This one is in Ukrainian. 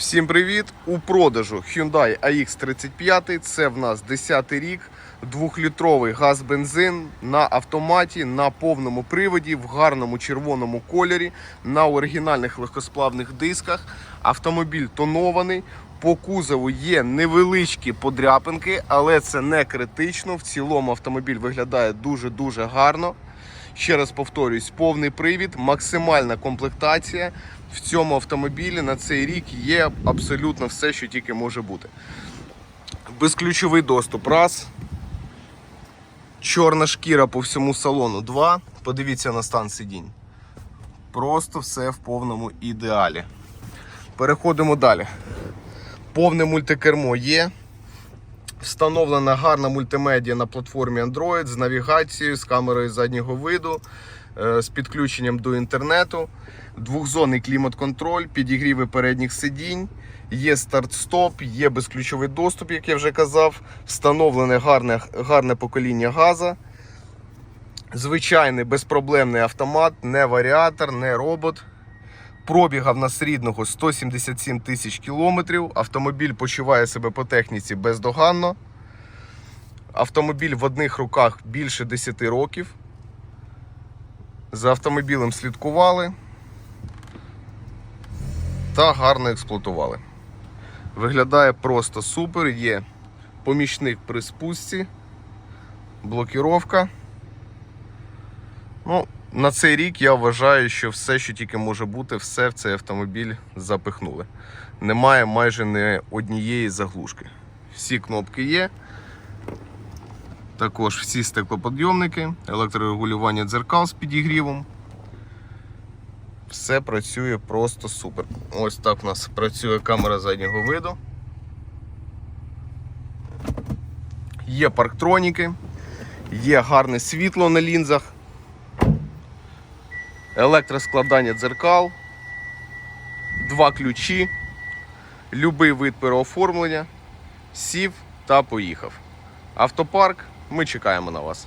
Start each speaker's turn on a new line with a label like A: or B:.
A: Всім привіт! У продажу Hyundai AX35. Це в нас 10 рік, 2-літровий газ-бензин на автоматі, на повному приводі, в гарному червоному кольорі, на оригінальних легкосплавних дисках. Автомобіль тонований. По кузову є невеличкі подряпинки, але це не критично. В цілому автомобіль виглядає дуже-дуже гарно. Ще раз повторюсь, повний привід, максимальна комплектація. В цьому автомобілі на цей рік є абсолютно все, що тільки може бути. Безключовий доступ. Раз. Чорна шкіра по всьому салону. Два. Подивіться на стан сидінь. Просто все в повному ідеалі. Переходимо далі. Повне мультикермо є. Встановлена гарна мультимедіа на платформі Android з навігацією, з камерою заднього виду, е, з підключенням до інтернету, двохзонний клімат-контроль, підігріви передніх сидінь, є старт-стоп, є безключовий доступ, як я вже казав, встановлене гарне, гарне покоління газа. Звичайний безпроблемний автомат, не варіатор, не робот. Пробіга в нас рідного 177 тисяч кілометрів. Автомобіль почуває себе по техніці бездоганно. Автомобіль в одних руках більше 10 років. За автомобілем слідкували та гарно експлуатували. Виглядає просто супер. Є помічник при спусці, блокіровка. Ну, на цей рік я вважаю, що все, що тільки може бути, все в цей автомобіль запихнули. Немає майже не однієї заглушки. Всі кнопки є. Також всі стеклоподйомники, електрорегулювання дзеркал з підігрівом. Все працює просто супер. Ось так у нас працює камера заднього виду. Є парктроніки, є гарне світло на лінзах електроскладання дзеркал, два ключі, любий вид переоформлення, сів та поїхав. Автопарк, ми чекаємо на вас.